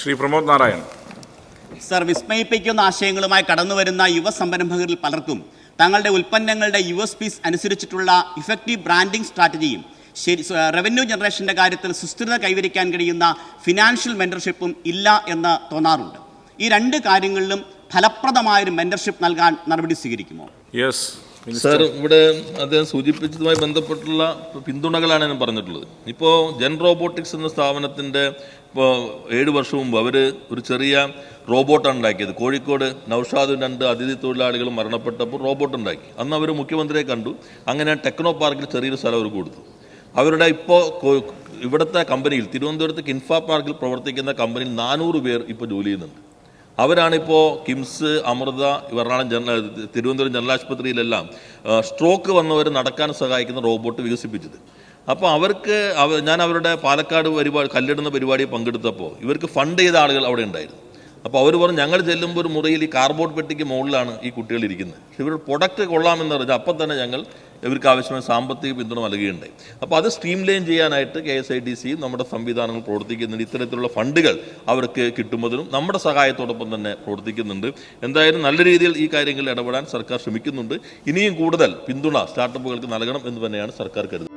Shri Pramod Narayan sir വിസ്മയിപ്പിക്കുന്ന ആശയങ്ങളുമായി കടന്നു വരുന്ന യുവ സംരംഭകരിൽ പലർക്കും തങ്ങളുടെ ഉൽപ്പന്നങ്ങളുടെ യു എസ് പീസ് അനുസരിച്ചിട്ടുള്ള ഇഫക്റ്റീവ് ബ്രാൻഡിംഗ് സ്ട്രാറ്റജിയും ശരി റവന്യൂ ജനറേഷന്റെ കാര്യത്തിൽ സുസ്ഥിരത കൈവരിക്കാൻ കഴിയുന്ന ഫിനാൻഷ്യൽ മെന്റർഷിപ്പും ഇല്ല എന്ന് തോന്നാറുണ്ട്. ഈ രണ്ട് കാര്യങ്ങളിലും ഫലപ്രദമായൊരു മെന്റർഷിപ്പ് നൽകാൻ നടപടി സ്വീകരിക്കുമോ? യെസ് സാർ ഇവിടെ അദ്ദേഹം സൂചിപ്പിച്ചതുമായി ബന്ധപ്പെട്ടുള്ള പിന്തുണകളാണ് ഞാൻ പറഞ്ഞിട്ടുള്ളത്. ഇപ്പോൾ ജെൻ റോബോട്ടിക്സ് എന്ന സ്ഥാപനത്തിന്റെ ഇപ്പോൾ ഏഴ് വർഷം മുമ്പ് അവർ ഒരു ചെറിയ റോബോട്ടാണ് ഉണ്ടാക്കിയത്. കോഴിക്കോട് നൌഷാദും രണ്ട് അതിഥി തൊഴിലാളികൾ മരണപ്പെട്ടപ്പോൾ റോബോട്ട് ഉണ്ടാക്കി. അന്ന് അവർ മുഖ്യമന്ത്രിയെ കണ്ടു. അങ്ങനെ ടെക്നോ പാർക്കിൽ ചെറിയൊരു സ്ഥലം അവർ കൊടുത്തു. അവരുടെ ഇപ്പോൾ ഇവിടുത്തെ കമ്പനിയിൽ തിരുവനന്തപുരത്ത് കിൻഫ പാർക്കിൽ പ്രവർത്തിക്കുന്ന കമ്പനിയിൽ നാനൂറ് പേർ ഇപ്പോൾ ജോലി ചെയ്യുന്നുണ്ട്. അവരാണിപ്പോൾ കിംസ് അമൃത എറണാകുളം ജനറൽ തിരുവനന്തപുരം ജനറൽ ആശുപത്രിയിലെല്ലാം സ്ട്രോക്ക് വന്നവർ നടക്കാൻ സഹായിക്കുന്ന റോബോട്ട് വികസിപ്പിച്ചത്. അപ്പോൾ അവർക്ക് അവ ഞാൻ അവരുടെ പാലക്കാട് പരിപാടി കല്ലിടുന്ന പരിപാടി പങ്കെടുത്തപ്പോൾ ഇവർക്ക് ഫണ്ട് ചെയ്ത ആളുകൾ അവിടെ ഉണ്ടായിരുന്നു. അപ്പോൾ അവർ പറഞ്ഞു ഞങ്ങൾ ചെല്ലുമ്പോൾ ഒരു മുറിയിൽ ഈ കാർബോർഡ് പെട്ടിക്ക് മുകളിലാണ് ഈ കുട്ടികൾ ഇരിക്കുന്നത്. പക്ഷേ ഇവരുടെ പ്രൊഡക്റ്റ് കൊള്ളാമെന്ന് പറഞ്ഞാൽ അപ്പം തന്നെ ഞങ്ങൾ ഇവർക്ക് ആവശ്യമായ സാമ്പത്തിക പിന്തുണ നൽകുകയുണ്ടായി. അപ്പോൾ അത് സ്ട്രീം ലൈൻ ചെയ്യാനായിട്ട് കെ എസ് ഐ ഡി സിയും നമ്മുടെ സംവിധാനങ്ങൾ പ്രവർത്തിക്കുന്നുണ്ട്. ഇത്തരത്തിലുള്ള ഫണ്ടുകൾ അവർക്ക് കിട്ടുന്നതിനും നമ്മുടെ സഹായത്തോടൊപ്പം തന്നെ പ്രവർത്തിക്കുന്നുണ്ട്. എന്തായാലും നല്ല രീതിയിൽ ഈ കാര്യങ്ങളിൽ ഇടപെടാൻ സർക്കാർ ശ്രമിക്കുന്നുണ്ട്. ഇനിയും കൂടുതൽ പിന്തുണ സ്റ്റാർട്ടപ്പുകൾക്ക് നൽകണം എന്ന് തന്നെയാണ് സർക്കാർ കരുതുന്നത്.